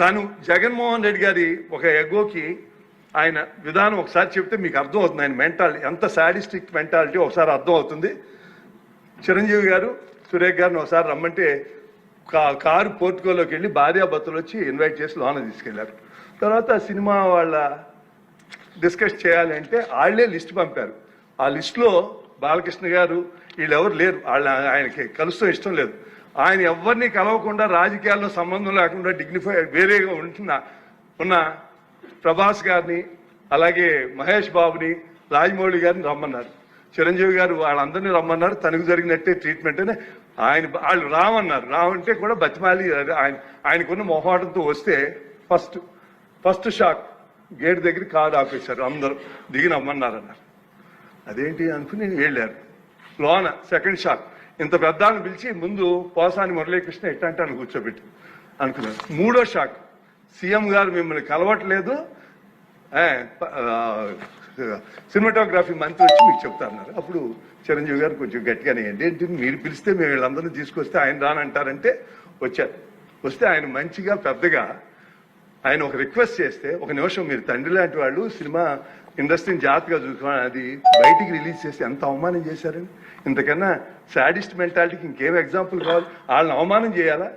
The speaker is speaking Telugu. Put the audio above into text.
తను జగన్మోహన్ రెడ్డి గారి ఒక ఎగోకి ఆయన విధానం ఒకసారి చెప్తే మీకు అర్థం అవుతుంది. ఆయన మెంటాలిటీ ఎంత సాడిస్టిక్ మెంటాలిటీ ఒకసారి అర్థం అవుతుంది. చిరంజీవి గారు సురేఖ్ గారిని ఒకసారి రమ్మంటే కా- కారు పోర్టుకోలోకి వెళ్ళి భార్యాభర్తలు వచ్చి ఇన్వైట్ చేసి లోన తీసుకెళ్ళారు. తర్వాత సినిమా వాళ్ళ డిస్కస్ చేయాలి అంటే వాళ్ళే లిస్ట్ పంపారు. ఆ లిస్టులో బాలకృష్ణ గారు వీళ్ళెవరు లేరు. వాళ్ళ ఆయనకి కలుస్తూ ఇష్టం లేదు. ఆయన ఎవరిని కలవకుండా రాజకీయాల్లో సంబంధం లేకుండా డిగ్నిఫై వేరేగా ఉంటున్న ఉన్న ప్రభాస్ గారిని అలాగే మహేష్ బాబుని రాజమౌళి గారిని రమ్మన్నారు. చిరంజీవి గారు వాళ్ళందరినీ రమ్మన్నారు. తనకు జరిగినట్టే ట్రీట్మెంట్ అని ఆయన వాళ్ళు రామన్నారు. రామంటే కూడా బతిమాలి. ఆయన ఆయనకున్న మొహాటంతో వస్తే ఫస్ట్ ఫస్ట్ షాక్ గేట్ దగ్గర కారు ఆపేశారు. అందరూ దిగి నమ్మన్నారన్నారు అదేంటి అనుకుని వెళ్ళారు. లోన సెకండ్ షాక్ ఇంత పెద్దాన్ని పిలిచి ముందు పోసాని మురళీకృష్ణ ఎట్టంటే అని కూర్చోబెట్టి అనుకున్నాను మూడో షాక్. సీఎం గారు మిమ్మల్ని కలవట్లేదు. సినిమాటోగ్రఫీ మంత్రి వచ్చి మీకు చెప్తారన్నారు. అప్పుడు చిరంజీవి గారు కొంచెం గట్టిగానే ఏంటి మీరు పిలిస్తే మేము వీళ్ళందరినీ తీసుకొస్తే ఆయన రానంటారంటే వచ్చారు. వస్తే ఆయన మంచిగా పెద్దగా ఆయన ఒక రిక్వెస్ట్ చేస్తే ఒక నిమిషం మీరు తండ్రి లాంటి వాళ్ళు సినిమా ఇండస్ట్రీని జాగ్రత్తగా చూసుకోవాలి. అది బయటికి రిలీజ్ చేసి ఎంత అవమానం చేశారని ఇంతకన్నా సాడిస్ట్ మెంటాలిటీకి ఇంకేం ఎగ్జాంపుల్ కావాలి? వాళ్ళని అవమానం చేయాలా?